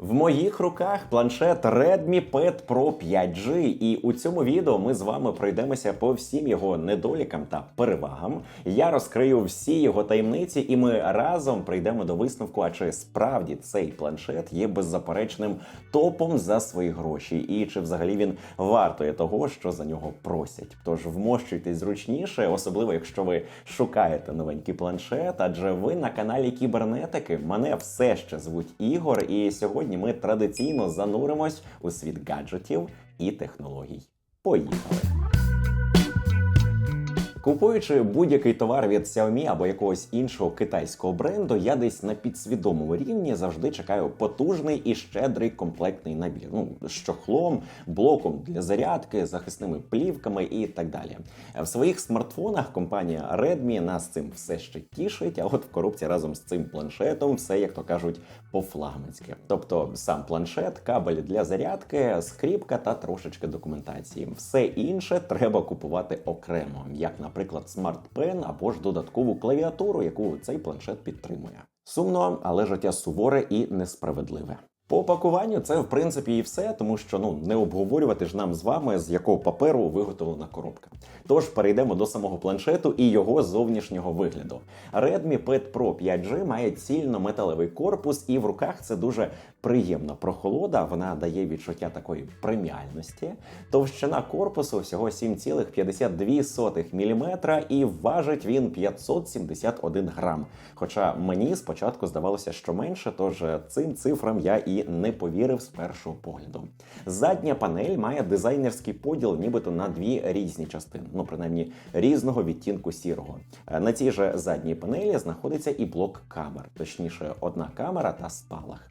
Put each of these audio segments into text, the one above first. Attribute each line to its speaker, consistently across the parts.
Speaker 1: В моїх руках планшет Redmi Pad Pro 5G, і у цьому відео ми з вами пройдемося по всім його недолікам та перевагам. Я розкрию всі його таємниці, і ми разом прийдемо до висновку, а чи справді цей планшет є беззаперечним топом за свої гроші, і чи взагалі він вартує того, що за нього просять. Тож вмощуйтесь зручніше, особливо якщо ви шукаєте новенький планшет, адже ви на каналі Кібернетики. Мене все ще звуть Ігор, і сьогодні ми традиційно зануримось у світ гаджетів і технологій. Поїхали! Купуючи будь-який товар від Xiaomi або якогось іншого китайського бренду, я десь на підсвідомому рівні завжди чекаю потужний і щедрий комплектний набір. Ну з чохлом, блоком для зарядки, захисними плівками і так далі. В своїх смартфонах компанія Redmi нас цим все ще тішить. А от в коробці разом з цим планшетом все, як то кажуть, по-флагманськи. Тобто сам планшет, кабель для зарядки, скріпка та трошечки документації. Все інше треба купувати окремо, як наприклад, смарт-пен або ж додаткову клавіатуру, яку цей планшет підтримує. Сумно, але життя суворе і несправедливе. По пакуванню це в принципі і все, тому що ну не обговорювати ж нам з вами, з якого паперу виготовлена коробка. Тож перейдемо до самого планшету і його зовнішнього вигляду. Redmi Pad Pro 5G має цільно-металевий корпус, і в руках це дуже приємна прохолода. Вона дає відчуття такої преміальності. Товщина корпусу всього 7,52 мм і важить він 571 грам. Хоча мені спочатку здавалося, що менше, тож цим цифрам я і не повірив з першого погляду. Задня панель має дизайнерський поділ, нібито на дві різні частини, ну принаймні різного відтінку сірого. Е, На цій же задній панелі знаходиться і блок камер, точніше, одна камера та спалах.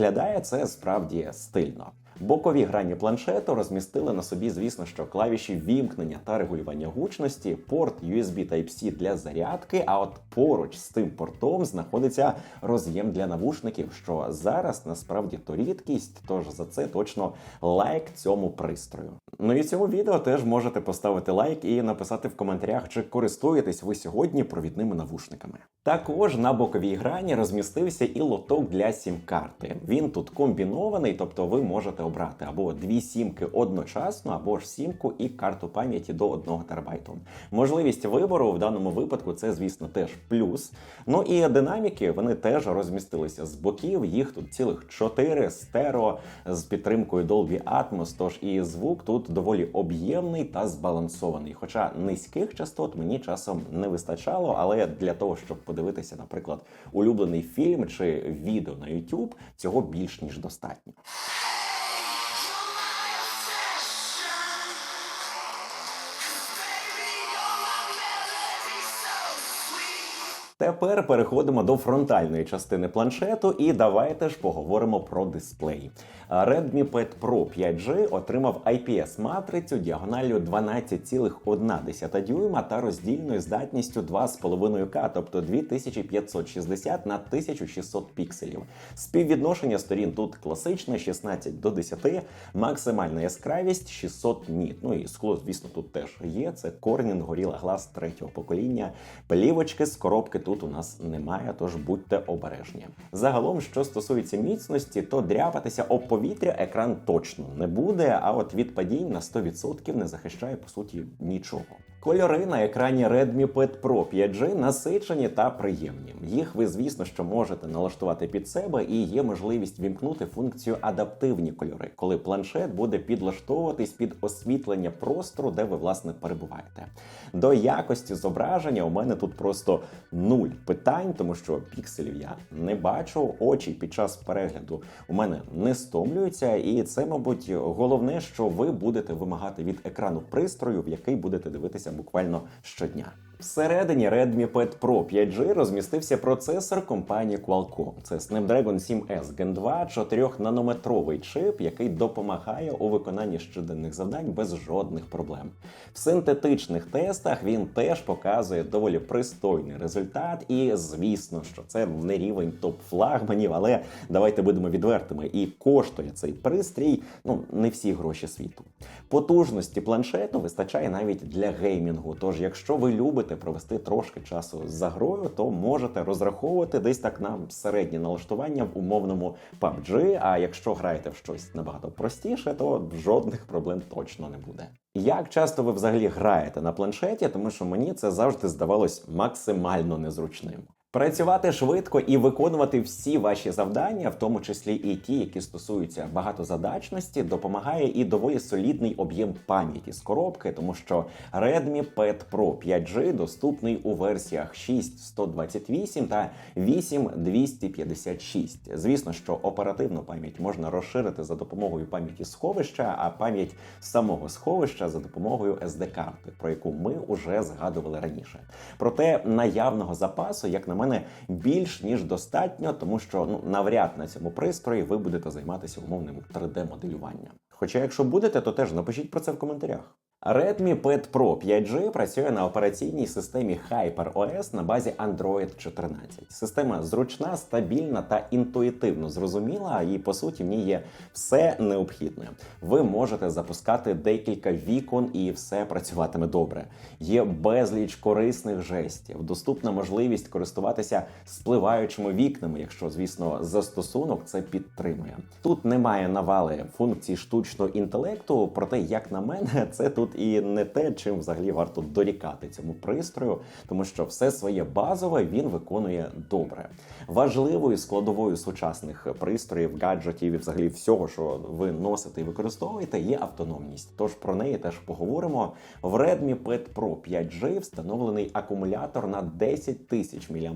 Speaker 1: Виглядає це справді стильно. Бокові грані планшету розмістили на собі, звісно, що клавіші вімкнення та регулювання гучності, порт USB Type-C для зарядки. А от поруч з тим портом знаходиться роз'єм для навушників, що зараз насправді то рідкість. Тож за це точно лайк цьому пристрою. Ну і цьому відео теж можете поставити лайк і написати в коментарях, чи користуєтесь ви сьогодні провідними навушниками. Також на боковій грані розмістився і лоток для сім-карти. Він тут комбінований, тобто ви можете обрати або дві сімки одночасно, або ж сімку і карту пам'яті до 1 терабайту. Можливість вибору в даному випадку це, звісно, теж плюс. Ну і динаміки вони теж розмістилися з боків. Їх тут цілих 4 стерео з підтримкою Dolby Atmos, тож і звук тут доволі об'ємний та збалансований. Хоча низьких частот мені часом не вистачало, але для того, щоб подивитися, наприклад, улюблений фільм чи відео на YouTube, цього більш ніж достатньо. Тепер переходимо до фронтальної частини планшету, і давайте ж поговоримо про дисплей. Redmi Pad Pro 5G отримав IPS-матрицю діагоналлю 12,1 дюйма та роздільною здатністю 2,5К, тобто 2560 на 1600 пікселів. Співвідношення сторін тут класичне 16 до 10, максимальна яскравість 600 ніт. Ну і скло, звісно, тут теж є. Це Corning Gorilla Glass третього покоління. Плівочки з коробки тут у нас немає, тож будьте обережні. Загалом, що стосується міцності, то дряпатися об повітря екран точно не буде, а от від падінь на 100% не захищає по суті нічого. Кольори на екрані Redmi Pad Pro 5G насичені та приємні. Їх ви, звісно, що можете налаштувати під себе, і є можливість вімкнути функцію адаптивні кольори, коли планшет буде підлаштовуватись під освітлення простору, де ви власне перебуваєте. До якості зображення у мене тут просто нуль питань, тому що пікселів я не бачу. Очі під час перегляду у мене не стомлюються, і це, мабуть, головне, що ви будете вимагати від екрану пристрою, в який будете дивитися буквально щодня. Всередині Redmi Pad Pro 5G розмістився процесор компанії Qualcomm. Це Snapdragon 7S Gen 2, 4-нанометровий чип, який допомагає у виконанні щоденних завдань без жодних проблем. В синтетичних тестах він теж показує доволі пристойний результат, і звісно, що це не рівень топ-флагманів, але давайте будемо відвертими. І коштує цей пристрій ну не всі гроші світу. Потужності планшету вистачає навіть для геймінгу. Тож, якщо ви любите любите провести трошки часу за грою, то можете розраховувати десь так на середнє налаштування в умовному PUBG, А якщо граєте в щось набагато простіше, то жодних проблем точно не буде. Як часто ви взагалі граєте на планшеті, тому що мені це завжди здавалось максимально незручним. Працювати швидко і виконувати всі ваші завдання, в тому числі і ті, які стосуються багатозадачності, допомагає і доволі солідний об'єм пам'яті з коробки, тому що Redmi Pad Pro 5G доступний у версіях 6128 та 8256. Звісно, що оперативну пам'ять можна розширити за допомогою пам'яті сховища, а пам'ять самого сховища за допомогою SD-карти, про яку ми вже згадували раніше. Проте наявного запасу, як на мене, більш ніж достатньо, тому що ну навряд на цьому пристрої ви будете займатися умовним 3D-моделюванням. Хоча, якщо будете, то теж напишіть про це в коментарях. Redmi Pad Pro 5G працює на операційній системі HyperOS на базі Android 14. Система зручна, стабільна та інтуїтивно зрозуміла, і по суті в ній є все необхідне. Ви можете запускати декілька вікон, і все працюватиме добре. Є безліч корисних жестів, доступна можливість користуватися спливаючими вікнами, якщо, звісно, застосунок це підтримує. Тут немає навали функцій штучного інтелекту, проте, як на мене, це тут і не те, чим взагалі варто дорікати цьому пристрою, тому що все своє базове він виконує добре. Важливою складовою сучасних пристроїв, гаджетів і взагалі всього, що ви носите і використовуєте, є автономність. Тож про неї теж поговоримо. В Redmi Pad Pro 5G встановлений акумулятор на 10 тисяч мАч,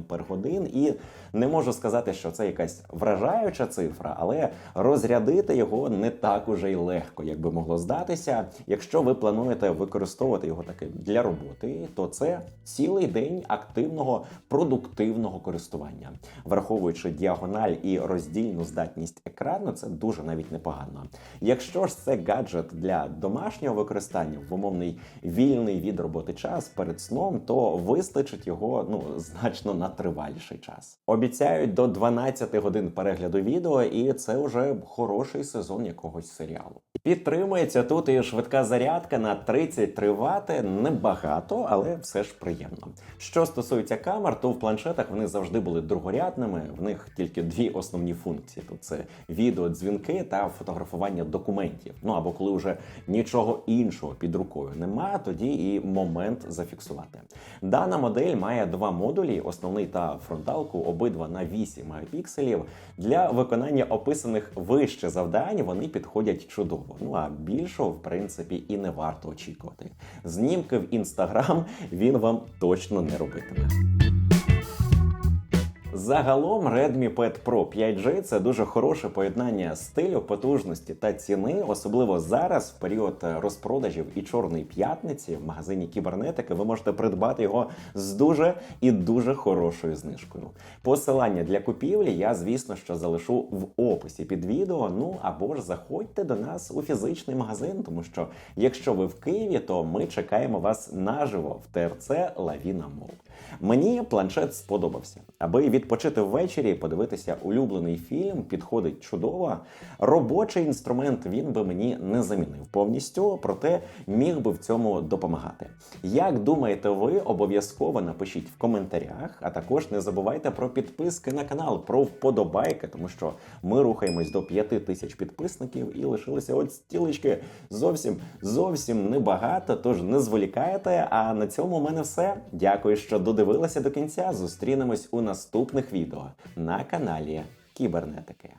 Speaker 1: і не можу сказати, що це якась вражаюча цифра, але розрядити його не так уже й легко, як би могло здатися. Якщо ви плануєте використовувати його таки для роботи, то це цілий день активного продуктивного користування, враховуючи діагональ і роздільну здатність екрану, це дуже навіть непогано. Якщо ж це гаджет для домашнього використання в умовний вільний від роботи час перед сном, то вистачить його ну значно на триваліший час. Обіцяють до 12 годин перегляду відео, і це вже хороший сезон якогось серіалу. Підтримується тут і швидка зарядка на 33 Вт. Небагато, але все ж приємно. Що стосується камер, то в планшетах вони завжди були другорядними. В них тільки дві основні функції: тут це відео, дзвінки та фотографування документів. Ну або коли вже нічого іншого під рукою нема, тоді і момент зафіксувати. Дана модель має два модулі: основний та фронталку, обидва на 8 мегапікселів. Для виконання описаних вище завдань вони підходять чудово. Ну а більшого, в принципі, і не варто очікувати. Знімки в інстаграм він вам точно не робитиме. Загалом Redmi Pad Pro 5G це дуже хороше поєднання стилю, потужності та ціни, особливо зараз, в період розпродажів і чорної п'ятниці в магазині кібернетики. Ви можете придбати його з дуже і дуже хорошою знижкою. Посилання для купівлі я, звісно, що залишу в описі під відео. Ну або ж заходьте до нас у фізичний магазин, тому що якщо ви в Києві, то ми чекаємо вас наживо в ТРЦ Лавіна Мол. Мені планшет сподобався, аби відпочити ввечері і подивитися улюблений фільм. Підходить чудово. Робочий інструмент він би мені не замінив повністю, проте міг би в цьому допомагати. Як думаєте, ви обов'язково напишіть в коментарях, а також не забувайте про підписки на канал, про вподобайки, тому що ми рухаємось до 5 тисяч підписників і лишилися от стілечки зовсім зовсім небагато. Тож не зволікайте. А на цьому у мене все. Дякую, що додивилися до кінця. Зустрінемось у наступних відео на каналі Кібернетики.